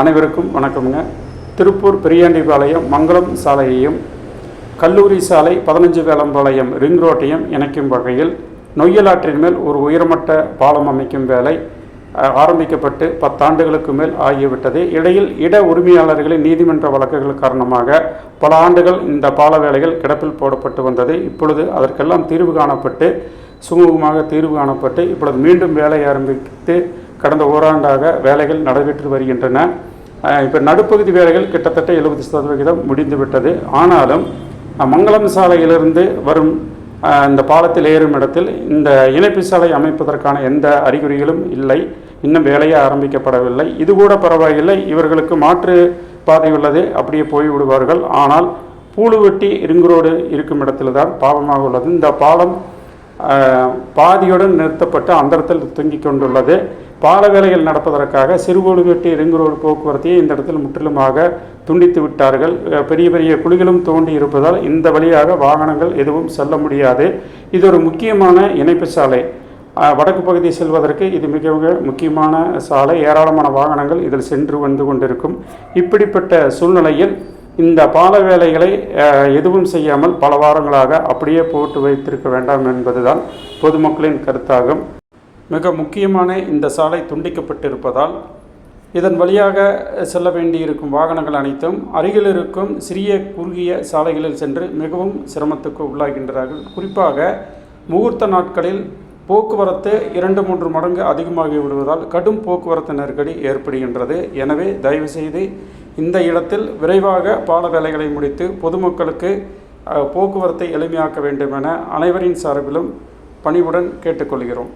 அனைவருக்கும் வணக்கம்ங்க. திருப்பூர் பெரியாண்டிபாளையம் மங்களம் சாலையையும் கல்லூரி சாலை பதினஞ்சு வேலம்பாளையம் ரிங் ரோட்டையும் இணைக்கும் வகையில் நொய்யலாற்றின் மேல் ஒரு உயர்மட்ட பாலம் அமைக்கும் வேலை ஆரம்பிக்கப்பட்டு பத்தாண்டுகளுக்கு மேல் ஆகிவிட்டது. இடையில் இட உரிமையாளர்களின் நீதிமன்ற வழக்குகள் காரணமாக பல ஆண்டுகள் இந்த பால வேலைகள் கிடப்பில் போடப்பட்டு வந்தது. இப்பொழுது அதற்கெல்லாம் தீர்வு காணப்பட்டு சுமூகமாக தீர்வு காணப்பட்டு இப்பொழுது மீண்டும் வேலை ஆரம்பித்து கடந்த ஓராண்டாக வேலைகள் நடைபெற்று வருகின்றன. இப்போ நடுப்பகுதி வேலைகள் கிட்டத்தட்ட எழுபது சதவிகிதம் முடிந்துவிட்டது. ஆனாலும் மங்களம் சாலையிலிருந்து வரும் இந்த பாலத்தில் ஏறும் இடத்தில் இந்த இணைப்பு சாலை அமைப்பதற்கான எந்த அறிகுறிகளும் இல்லை. இன்னும் வேலையே ஆரம்பிக்கப்படவில்லை. இது கூட பரவாயில்லை. இவர்களுக்கு மாற்று பாதை உள்ளது. அப்படியே போய் விடுவார்கள். ஆனால் பூலுவெட்டி இருங்குரோடு இருக்கும் இடத்தில் தான் பாவமாக உள்ளது. இந்த பாலம் பாதியுடன் நிறுத்தப்பட்டு அந்தரத்தில் தொங்கிக் கொண்டுள்ளது பால வேலைகள் நடப்பதற்காக சிறுகோடுகட்டி ரிங் ரோடு போக்குவரத்தையும் இந்த இடத்தில் முற்றிலுமாக துண்டித்து விட்டார்கள். பெரிய பெரிய குழிகளும் தோண்டி இருப்பதால் இந்த வழியாக வாகனங்கள் எதுவும் செல்ல முடியாது. இது ஒரு முக்கியமான இணைப்பு சாலை. வடக்கு பகுதி செல்வதற்கு இது மிக மிக முக்கியமான சாலை. ஏராளமான வாகனங்கள் இதில் சென்று வந்து கொண்டிருக்கும். இப்படிப்பட்ட சூழ்நிலையில் இந்த பால வேலைகளை எதுவும் செய்யாமல் பல வாரங்களாக அப்படியே போட்டு வைத்திருக்க வேண்டாம் என்பதுதான் பொதுமக்களின் கருத்தாகும். மிக முக்கியமான இந்த சாலை துண்டிக்கப்பட்டிருப்பதால் இதன் வழியாக செல்ல வேண்டியிருக்கும் வாகனங்கள் அனைத்தும் அருகில் இருக்கும் சிறிய குறுகிய சாலைகளில் சென்று மிகவும் சிரமத்துக்கு உள்ளாகின்றார்கள். குறிப்பாக முகூர்த்த நாட்களில் போக்குவரத்து இரண்டு மூன்று மடங்கு அதிகமாகி விடுவதால் கடும் போக்குவரத்து நெருக்கடி ஏற்படுகின்றது. எனவே தயவுசெய்து இந்த இடத்தில் விரைவாக பால வேலைகளை முடித்து பொதுமக்களுக்கு போக்குவரத்தை எளிமையாக்க வேண்டும் என அனைவரின் சார்பிலும் பணிவுடன் கேட்டுக்கொள்கிறோம்.